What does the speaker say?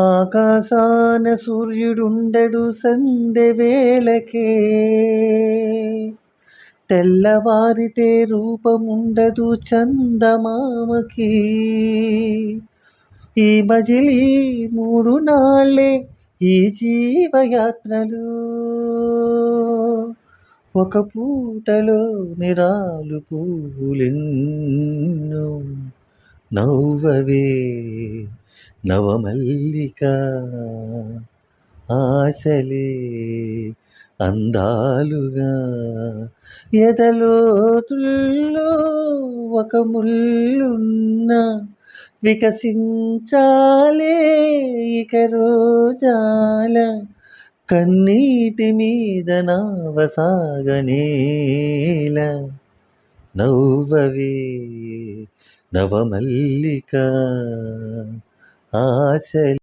ఆకాశాన సూర్యుడుండడు సందె వేళకే. తెల్లవారితే రూపముండదు చందమామకి. ఈ మజిలి మూడు నాళ్ళే ఈ జీవయాత్రలు. ఒక పూటలో నిరాలు పూలెన్ను నవ్వవే. నవమల్లిక ఆశలే అందాలుగా ఎదలోతుల్లో ఒక ముళ్ళున్న వికసించాలే ఇక రోజాల కన్నీటి మీద నావసాగనేల నవ్వవే నవమల్లిక hace